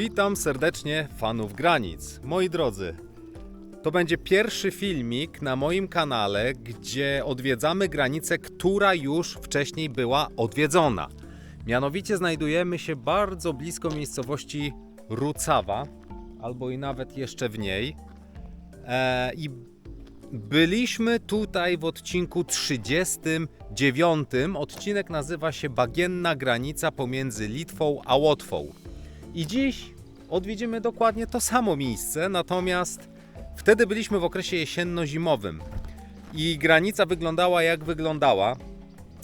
Witam serdecznie fanów granic. Moi drodzy, to będzie pierwszy filmik na moim kanale, gdzie odwiedzamy granicę, która już wcześniej była odwiedzona. Mianowicie znajdujemy się bardzo blisko miejscowości Rucawa, albo i nawet jeszcze w niej. E, I byliśmy tutaj w odcinku 39. Odcinek nazywa się Bagienna granica pomiędzy Litwą a Łotwą. I dziś odwiedzimy dokładnie to samo miejsce, natomiast wtedy byliśmy w okresie jesienno-zimowym i granica wyglądała jak wyglądała.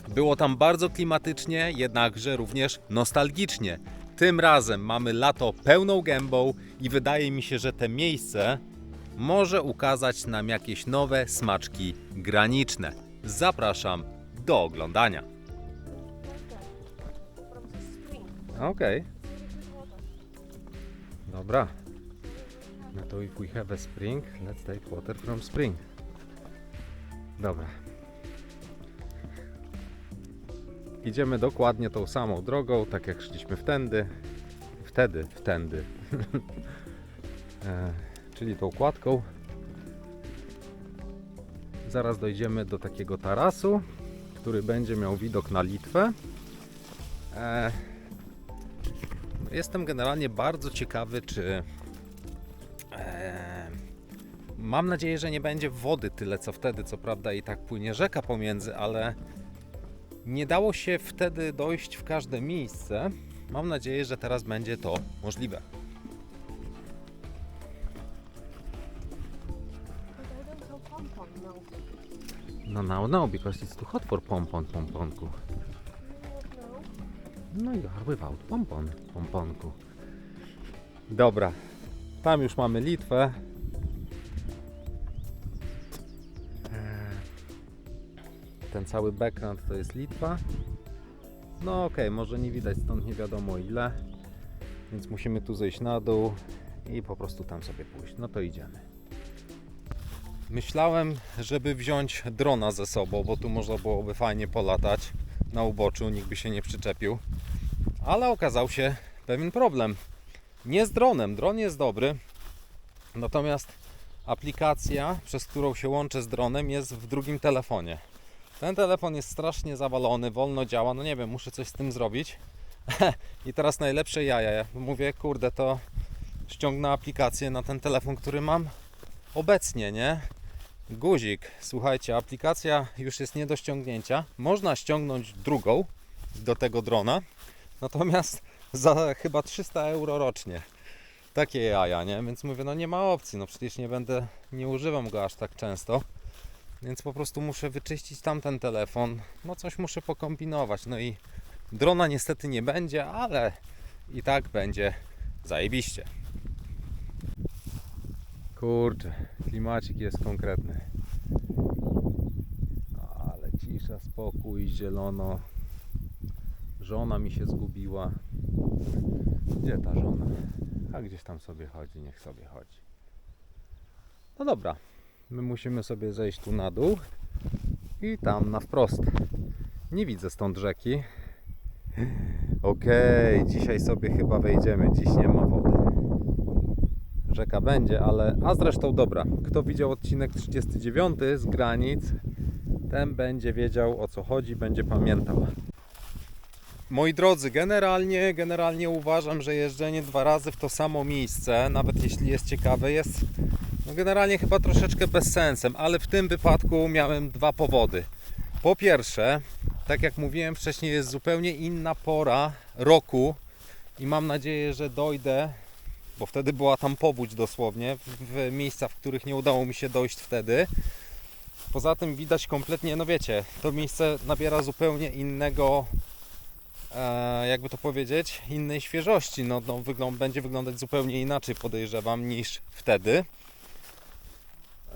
Było tam bardzo klimatycznie, jednakże również nostalgicznie. Tym razem mamy lato pełną gębą i wydaje mi się, że te miejsce może ukazać nam jakieś nowe smaczki graniczne. Zapraszam do oglądania. Okej. Dobra. No to if we have a spring, let's take water from spring. Dobra. Idziemy dokładnie tą samą drogą, tak jak szliśmy wtędy. Wtedy, wtędy. e, czyli tą kładką. Zaraz dojdziemy do takiego tarasu, który będzie miał widok na Litwę. E, Jestem generalnie bardzo ciekawy, czy. E, mam nadzieję, że nie będzie wody tyle co wtedy. Co prawda, i tak płynie rzeka pomiędzy, ale nie dało się wtedy dojść w każde miejsce. Mam nadzieję, że teraz będzie to możliwe. No, no, no, because it's too hot for pompon, pomponku. No. I without pompon, pomponku. Dobra, tam już mamy Litwę. Eee, Ten cały background to jest Litwa. No okej, może nie widać stąd nie wiadomo ile. Więc musimy tu zejść na dół i po prostu tam sobie pójść. No to idziemy. Myślałem, żeby wziąć drona ze sobą, bo tu można byłoby fajnie polatać na uboczu, nikt by się nie przyczepił. Ale okazał się pewien problem. Nie z dronem, dron jest dobry, natomiast aplikacja, przez którą się łączę z dronem, jest w drugim telefonie. Ten telefon jest strasznie zawalony, wolno działa, no nie wiem, muszę coś z tym zrobić. I teraz najlepsze jaja. Ja mówię, kurde, to ściągnę aplikację na ten telefon, który mam obecnie, nie? Guzik, słuchajcie, aplikacja już jest nie do ściągnięcia. Można ściągnąć drugą do tego drona, natomiast za chyba 300 euro rocznie. Takie jaja, nie? Więc mówię, no nie ma opcji, no przecież nie będę, nie używam go aż tak często. Więc po prostu muszę wyczyścić tamten telefon. No coś muszę pokombinować. No i drona niestety nie będzie, ale i tak będzie zajebiście. Kurczę, klimacik jest konkretny. Ale cisza, spokój, zielono. Żona mi się zgubiła. Gdzie ta żona? A gdzieś tam sobie chodzi, niech sobie chodzi. No dobra, my musimy sobie zejść tu na dół i tam na wprost. Nie widzę stąd rzeki. Okej, dzisiaj sobie chyba wejdziemy, dziś nie ma wody rzeka będzie, ale a zresztą dobra, kto widział odcinek 39 z granic, ten będzie wiedział o co chodzi, będzie pamiętał. Moi drodzy, generalnie, generalnie uważam, że jeżdżenie dwa razy w to samo miejsce, nawet jeśli jest ciekawe, jest no generalnie chyba troszeczkę bez sensem, ale w tym wypadku miałem dwa powody. Po pierwsze, tak jak mówiłem wcześniej, jest zupełnie inna pora roku i mam nadzieję, że dojdę bo wtedy była tam powódź dosłownie, w, w miejsca, w których nie udało mi się dojść wtedy. Poza tym widać kompletnie, no wiecie, to miejsce nabiera zupełnie innego, e, jakby to powiedzieć, innej świeżości. No, no wyglą- będzie wyglądać zupełnie inaczej, podejrzewam, niż wtedy.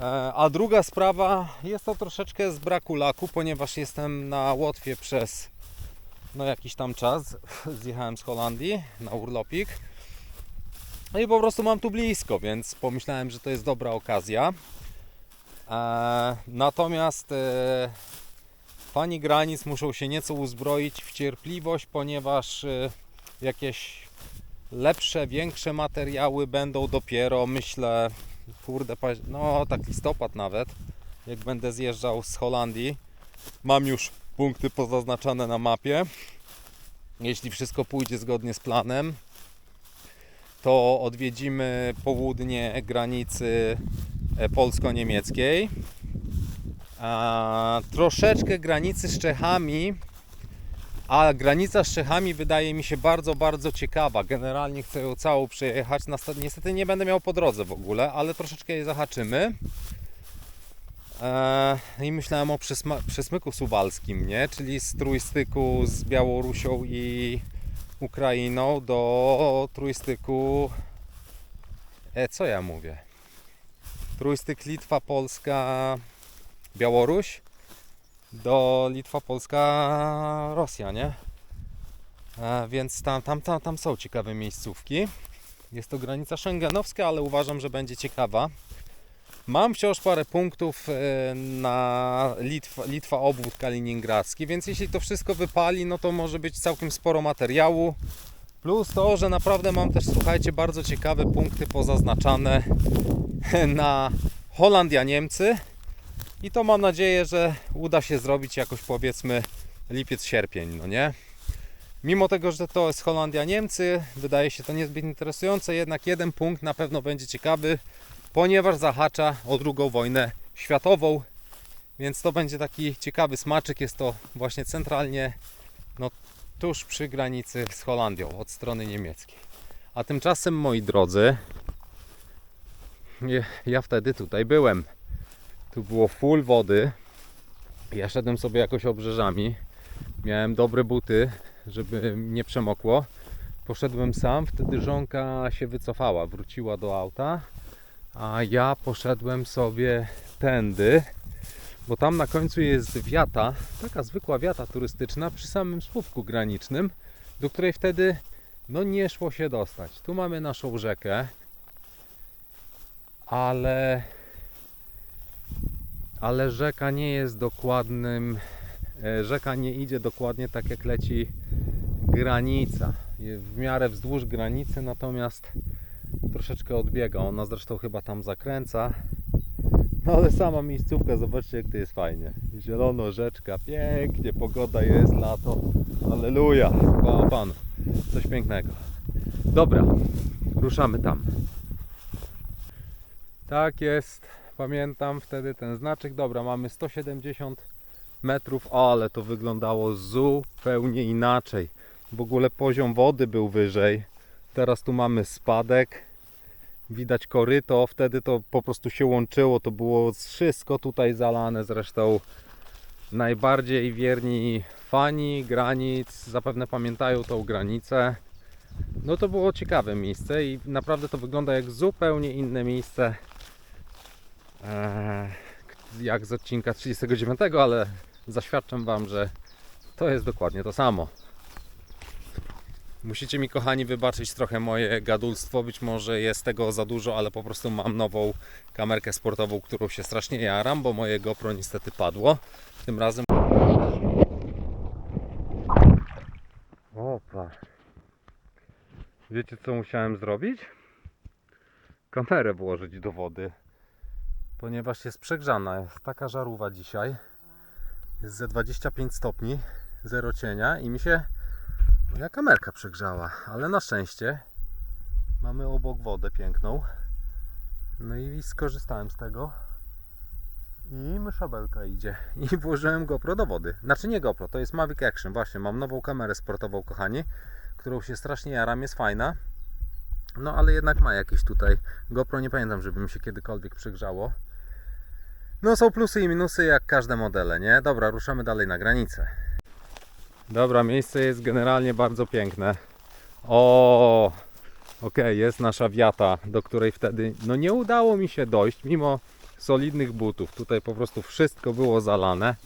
E, a druga sprawa, jest to troszeczkę z braku laku, ponieważ jestem na Łotwie przez no jakiś tam czas. Zjechałem z Holandii na urlopik. No i po prostu mam tu blisko, więc pomyślałem, że to jest dobra okazja. E, natomiast fani granic muszą się nieco uzbroić w cierpliwość, ponieważ e, jakieś lepsze, większe materiały będą dopiero, myślę, kurde, no tak listopad nawet, jak będę zjeżdżał z Holandii. Mam już punkty pozaznaczone na mapie. Jeśli wszystko pójdzie zgodnie z planem, to odwiedzimy południe granicy e, polsko-niemieckiej. A troszeczkę granicy z Czechami, a granica z Czechami wydaje mi się bardzo, bardzo ciekawa. Generalnie chcę ją całą przejechać. Niestety nie będę miał po drodze w ogóle, ale troszeczkę jej zahaczymy. Eee, I myślałem o przesmyku suwalskim, nie? czyli z trójstyku z Białorusią i Ukrainą do trójstyku. E, co ja mówię? Trójstyk Litwa, Polska, Białoruś do Litwa, Polska, Rosja, nie? E, więc tam, tam, tam, tam są ciekawe miejscówki. Jest to granica szengenowska, ale uważam, że będzie ciekawa. Mam wciąż parę punktów e, na Litwa, Litwa obwód kaliningradzki, więc jeśli to wszystko wypali, no to może być całkiem sporo materiału. Plus to, że naprawdę mam też, słuchajcie, bardzo ciekawe punkty pozaznaczane na Holandia, Niemcy. I to mam nadzieję, że uda się zrobić jakoś powiedzmy lipiec, sierpień, no nie? Mimo tego, że to jest Holandia, Niemcy, wydaje się to niezbyt interesujące, jednak jeden punkt na pewno będzie ciekawy, ponieważ zahacza o drugą wojnę światową, więc to będzie taki ciekawy smaczek. Jest to właśnie centralnie no, tuż przy granicy z Holandią od strony niemieckiej. A tymczasem, moi drodzy, ja- wtedy tutaj byłem. Tu było full wody. Ja szedłem sobie jakoś obrzeżami. Miałem dobre buty, żeby nie przemokło. Poszedłem sam, wtedy żonka się wycofała, wróciła do auta, a ja poszedłem sobie tędy, bo tam na końcu jest wiata, taka zwykła wiata turystyczna przy samym słupku granicznym, do której wtedy no nie szło się dostać. Tu mamy naszą rzekę, ale ale rzeka nie jest dokładnym e, rzeka nie idzie dokładnie tak jak leci granica. W miarę wzdłuż granicy natomiast troszeczkę odbiega. Ona zresztą chyba tam zakręca. No ale sama miejscówka zobaczcie jak to jest fajnie. Zielono rzeczka pięknie pogoda jest lato. Aleluja chwała Panu. Coś pięknego. Dobra ruszamy tam. Tak jest pamiętam wtedy ten znaczek. Dobra, mamy 170 metrów, ale to wyglądało zupełnie inaczej. W ogóle poziom wody był wyżej. Teraz tu mamy spadek. Widać koryto, wtedy to po prostu się łączyło. To było wszystko tutaj zalane. Zresztą najbardziej wierni fani granic zapewne pamiętają tą granicę. No to było ciekawe miejsce i naprawdę to wygląda jak zupełnie inne miejsce jak z odcinka 39, ale zaświadczam Wam, że to jest dokładnie to samo. Musicie mi, kochani, wybaczyć trochę moje gadulstwo. Być może jest tego za dużo, ale po prostu mam nową kamerkę sportową, którą się strasznie jaram, bo moje GoPro niestety padło. Tym razem. Opa. Wiecie, co musiałem zrobić? Kamerę włożyć do wody ponieważ jest przegrzana. Jest taka żarówa dzisiaj. Jest ze 25 stopni, zero cienia i mi się moja kamerka przegrzała, ale na szczęście mamy obok wodę piękną. No i skorzystałem z tego. I myszabelka idzie. I włożyłem GoPro do wody. Znaczy nie GoPro, to jest Mavic Action. Właśnie, mam nową kamerę sportową, kochani, którą się strasznie jaram, jest fajna. No ale jednak ma jakieś tutaj. GoPro nie pamiętam, żeby mi się kiedykolwiek przegrzało. No są plusy i minusy jak każde modele, nie? Dobra, ruszamy dalej na granicę. Dobra, miejsce jest generalnie bardzo piękne. O, okej, jest nasza wiata, do której wtedy no nie udało mi się dojść, mimo solidnych butów. Tutaj po prostu wszystko było zalane.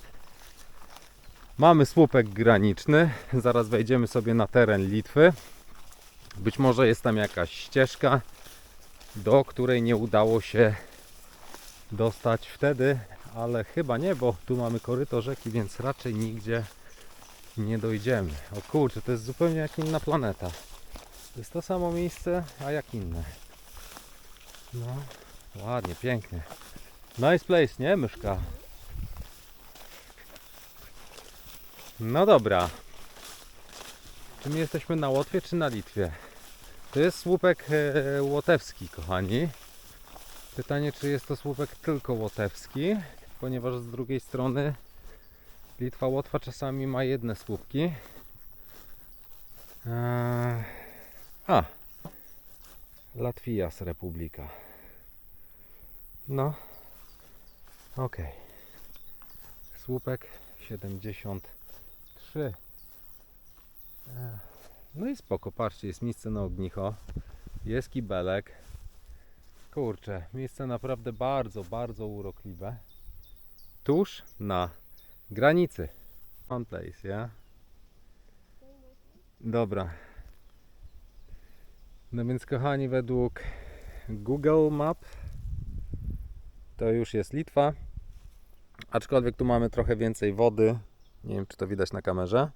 Mamy słupek graniczny. Zaraz wejdziemy sobie na teren Litwy. Być może jest tam jakaś ścieżka, do której nie udało się dostać wtedy, ale chyba nie, bo tu mamy koryto rzeki, więc raczej nigdzie nie dojdziemy. O kurczę, to jest zupełnie jak inna planeta. To jest to samo miejsce, a jak inne. No, ładnie, pięknie. Nice place, nie myszka? No dobra. Czy my jesteśmy na Łotwie, czy na Litwie? To jest słupek e, łotewski, kochani. Pytanie, czy jest to słupek tylko łotewski, ponieważ z drugiej strony Litwa Łotwa czasami ma jedne słupki. Eee, a, Latvias Republika. No, okej. Słupek 73. Eee, No i spoko, patrzcie, jest miejsce na ognicho. Jest kibelek. Kurczę, miejsce naprawdę bardzo, bardzo urokliwe. Tuż na granicy. On place, ja? Dobra. No więc kochani, według Google Map to już jest Litwa. Aczkolwiek tu mamy trochę więcej wody. Nie wiem, czy to widać na kamerze.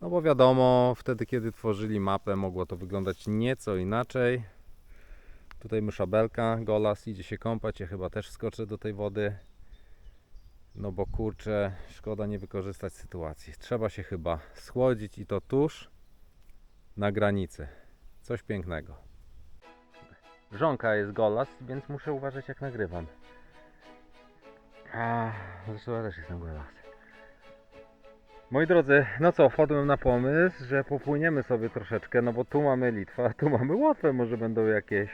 No bo wiadomo, wtedy kiedy tworzyli mapę, mogło to wyglądać nieco inaczej. Tutaj myszabelka, Golas idzie się kąpać, ja chyba też skoczę do tej wody. No bo kurczę, szkoda nie wykorzystać sytuacji. Trzeba się chyba schłodzić i to tuż na granicy. Coś pięknego. Żonka jest Golas, więc muszę uważać jak nagrywam. A, zresztą ja też jestem Golas. Moi drodzy, no co, wpadłem na pomysł, że popłyniemy sobie troszeczkę, no bo tu mamy Litwę, a tu mamy Łotwę, może będą jakieś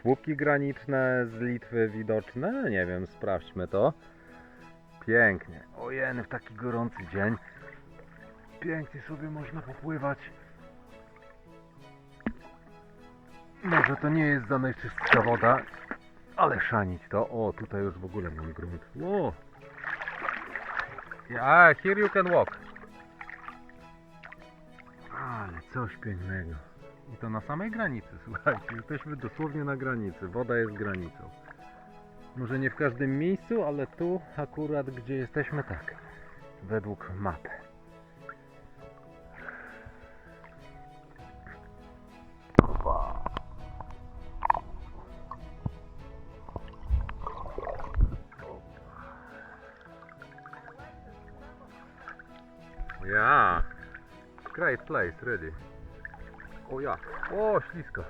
słupki graniczne z Litwy widoczne, nie wiem, sprawdźmy to. Pięknie, ojeny, w taki gorący dzień, pięknie sobie można popływać. Może to nie jest za najczystsza woda, ale szanić to, o, tutaj już w ogóle mam grunt. Ło. Yeah, here you can walk. Ale coś pięknego. I to na samej granicy, słuchajcie. Jesteśmy dosłownie na granicy. Woda jest granicą. Może nie w każdym miejscu, ale tu akurat gdzie jesteśmy tak. Według mapy. Ja. Great place, really. O ja. O, ślisko.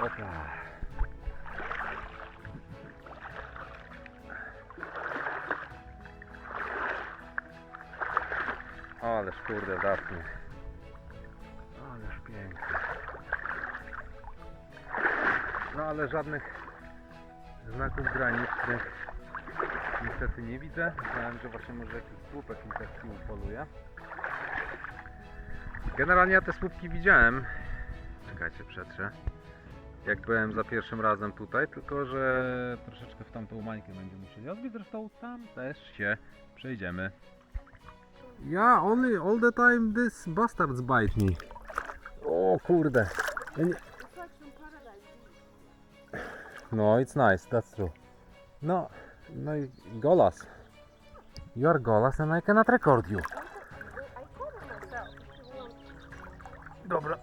Opa. Ależ kurde zacnie. Ależ pięknie. No ale żadnych znaków granicznych niestety nie widzę. Myślałem, że właśnie może jakiś słupek mi tak tu poluje. Generalnie ja te słupki widziałem. Czekajcie, przetrze. Jak byłem za pierwszym razem tutaj, tylko że troszeczkę w tamtą mańkę będziemy musieli odbić. Zresztą tam też się przejdziemy. Ja, only all the time this bastards bite me. O kurde. Ja nie-. No, it's nice, that's true. No, no i Golas. You are Golas and I cannot record you. Dobra.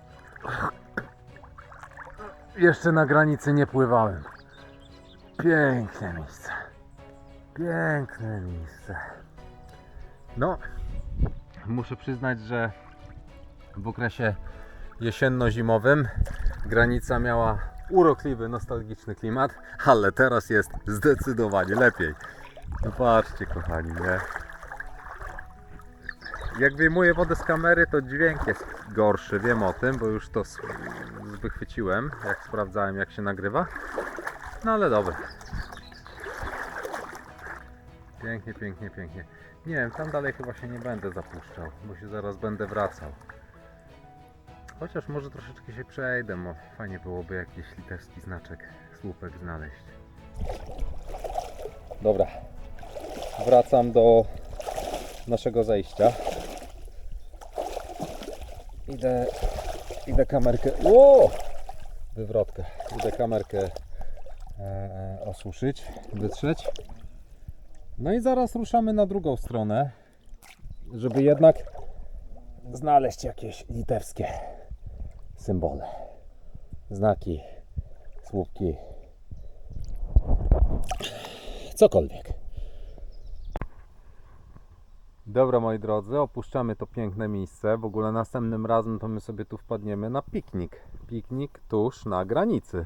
Jeszcze na granicy nie pływałem. Piękne miejsce. Piękne miejsce. No, muszę przyznać, że w okresie jesienno-zimowym granica miała urokliwy, nostalgiczny klimat, ale teraz jest zdecydowanie lepiej. No patrzcie, kochani, nie? Jak wyjmuję wodę z kamery, to dźwięk jest gorszy, wiem o tym, bo już to wychwyciłem, jak sprawdzałem, jak się nagrywa. No ale dobra. Pięknie, pięknie, pięknie. Nie wiem, tam dalej chyba się nie będę zapuszczał, bo się zaraz będę wracał. Chociaż może troszeczkę się przejdę, bo fajnie byłoby jakiś litewski znaczek, słupek znaleźć. Dobra, wracam do naszego zejścia. Idę, idę kamerkę, o! Wywrotkę. Idę kamerkę e, e, osuszyć, wytrzeć. No i zaraz ruszamy na drugą stronę. żeby jednak znaleźć jakieś litewskie symbole, znaki, słupki, cokolwiek. Dobra moi drodzy, opuszczamy to piękne miejsce. W ogóle następnym razem to my sobie tu wpadniemy na piknik. Piknik tuż na granicy.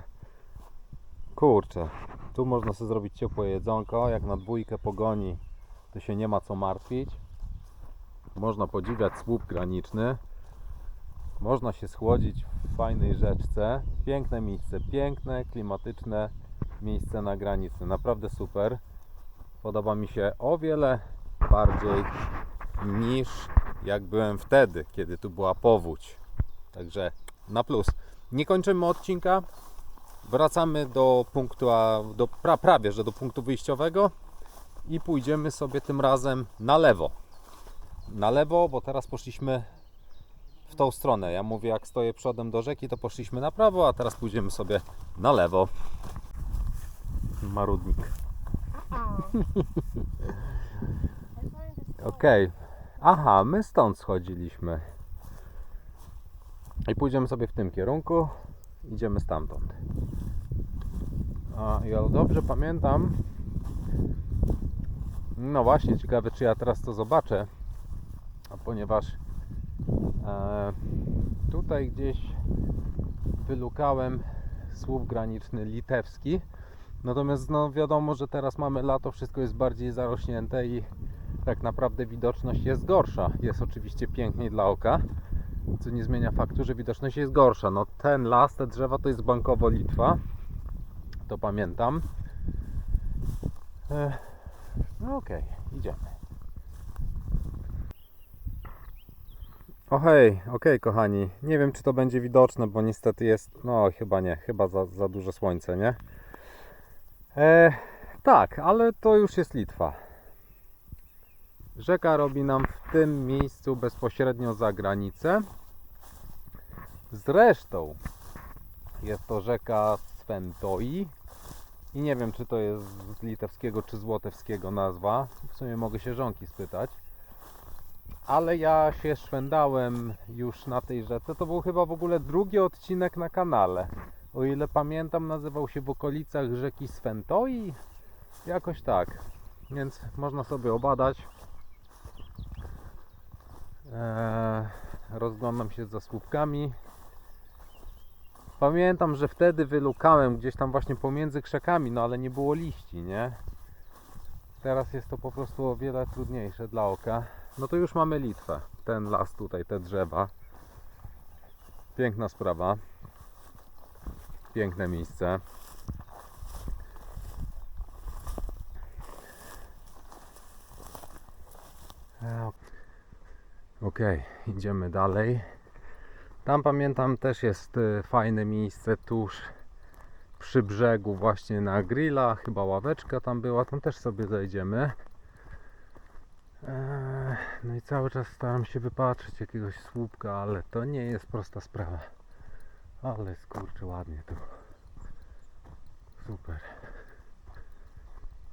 Kurczę, tu można sobie zrobić ciepłe jedzonko. Jak na dwójkę pogoni, to się nie ma co martwić. Można podziwiać słup graniczny. Można się schłodzić w fajnej rzeczce. Piękne miejsce, piękne, klimatyczne miejsce na granicy. Naprawdę super. Podoba mi się o wiele bardziej niż jak byłem wtedy, kiedy tu była powódź. Także na plus. Nie kończymy odcinka. Wracamy do punktu, a do, pra, prawie że do punktu wyjściowego i pójdziemy sobie tym razem na lewo. Na lewo, bo teraz poszliśmy w tą stronę. Ja mówię, jak stoję przodem do rzeki, to poszliśmy na prawo, a teraz pójdziemy sobie na lewo. Marudnik. Okej. Aha, my stąd schodziliśmy. I pójdziemy sobie w tym kierunku. Idziemy stamtąd. A, ja dobrze pamiętam. No właśnie, ciekawe czy ja teraz to zobaczę. A ponieważ tutaj gdzieś wylukałem słup graniczny litewski. Natomiast no wiadomo, że teraz mamy lato, wszystko jest bardziej zarośnięte i tak naprawdę widoczność jest gorsza. Jest oczywiście piękniej dla oka, co nie zmienia faktu, że widoczność jest gorsza. No ten las, te drzewa to jest bankowo Litwa. To pamiętam. Ech, No okej, idziemy. O hej, okej kochani. Nie wiem czy to będzie widoczne, bo niestety jest, no chyba nie, chyba za, za duże słońce, nie? E, tak, ale to już jest Litwa. Rzeka robi nam w tym miejscu bezpośrednio za granicę. Zresztą jest to rzeka Sventoi i nie wiem czy to jest z litewskiego czy z łotewskiego nazwa. W sumie mogę się żonki spytać. Ale ja się szwendałem już na tej rzece. To był chyba w ogóle drugi odcinek na kanale. O ile pamiętam, nazywał się w okolicach rzeki Sventoi. Jakoś tak. Więc można sobie obadać. Eee, rozglądam się za słupkami. Pamiętam, że wtedy wylukałem gdzieś tam właśnie pomiędzy krzakami, no ale nie było liści, nie? Teraz jest to po prostu o wiele trudniejsze dla oka. No to już mamy Litwę. Ten las tutaj, te drzewa. Piękna sprawa. Piękne miejsce. Ok, idziemy dalej. Tam pamiętam też jest y, fajne miejsce tuż przy brzegu właśnie na grilla, chyba ławeczka tam była, tam też sobie zajdziemy. No i cały czas staram się wypatrzyć jakiegoś słupka, ale to nie jest prosta sprawa. Ale skurczy ładnie tu. Super.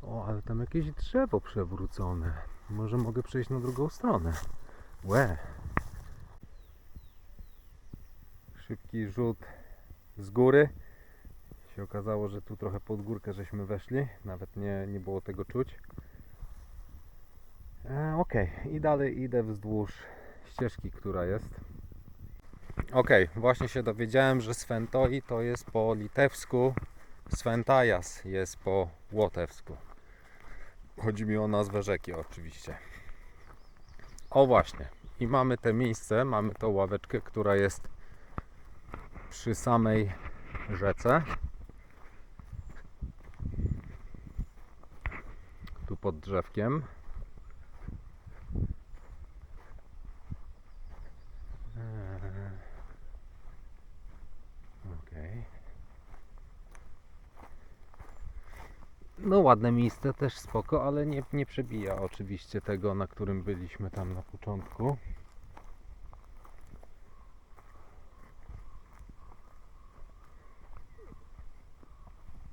O, ale tam jakieś drzewo przewrócone. Może mogę przejść na drugą stronę. Łe. Szybki rzut z góry. Się okazało, że tu trochę pod górkę żeśmy weszli. Nawet nie, nie było tego czuć. E, ok, i dalej idę wzdłuż ścieżki, która jest. Ok, właśnie się dowiedziałem, że Sventoi to jest po litewsku, Sventajas jest po łotewsku. Chodzi mi o nazwę rzeki oczywiście. O właśnie. I mamy te miejsce, mamy tą ławeczkę, która jest przy samej rzece. Tu pod drzewkiem. no ładne miejsce też spoko, ale nie, nie przebija oczywiście tego, na którym byliśmy tam na początku.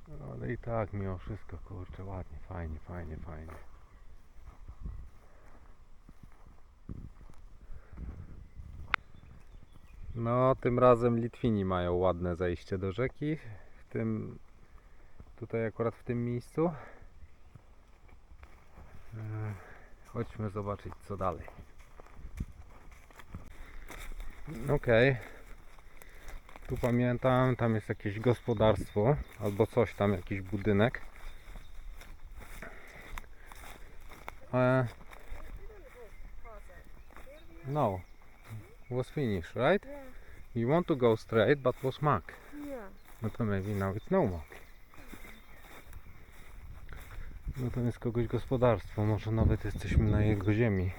No, ale i tak mimo wszystko, kurczę, ładnie, fajnie, fajnie, fajnie. No, tym razem Litwini mają ładne zejście do rzeki. W tym tutaj akurat w tym miejscu. E, Chodźmy zobaczyć co dalej. Okej. Tu pamiętam, tam jest jakieś gospodarstwo albo coś tam, jakiś budynek. E, no, was finished, right? Yeah. You want to go straight, but was mark. Yeah. No to maybe now it's no mark. No to jest kogoś gospodarstwo, może nawet jesteśmy na jego ziemi.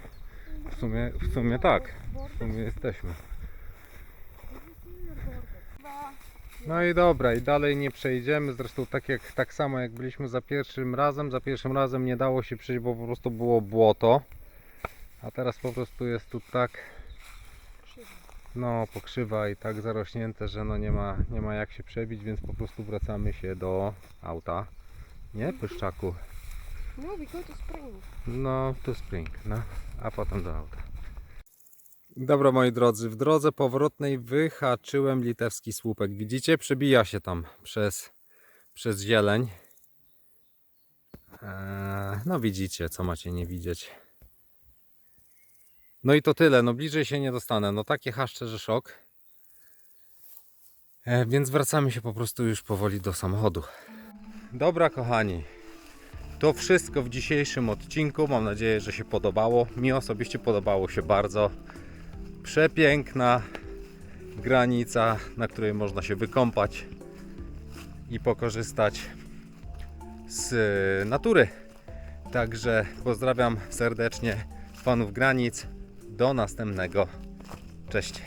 W sumie, w sumie tak, w sumie jesteśmy. No i dobra, i dalej nie przejdziemy. Zresztą tak jak tak samo jak byliśmy za pierwszym razem, za pierwszym razem nie dało się przejść, bo po prostu było błoto. A teraz po prostu jest tu tak no pokrzywa i tak zarośnięte, że no nie ma, nie ma jak się przebić, więc po prostu wracamy się do auta. Nie, Pyszczaku? No, we go to spring. No, to spring, no, a potem do auta. Dobra moi drodzy, w drodze powrotnej wyhaczyłem litewski słupek. Widzicie? Przebija się tam przez, przez zieleń. Eee, no widzicie, co macie nie widzieć. No i to tyle, no bliżej się nie dostanę. No takie haszcze, że szok. E, więc wracamy się po prostu już powoli do samochodu. Dobra kochani, to wszystko w dzisiejszym odcinku. Mam nadzieję, że się podobało. Mi osobiście podobało się bardzo. Przepiękna granica, na której można się wykąpać i pokorzystać z e, natury. Także pozdrawiam serdecznie panów granic. Do następnego. Cześć.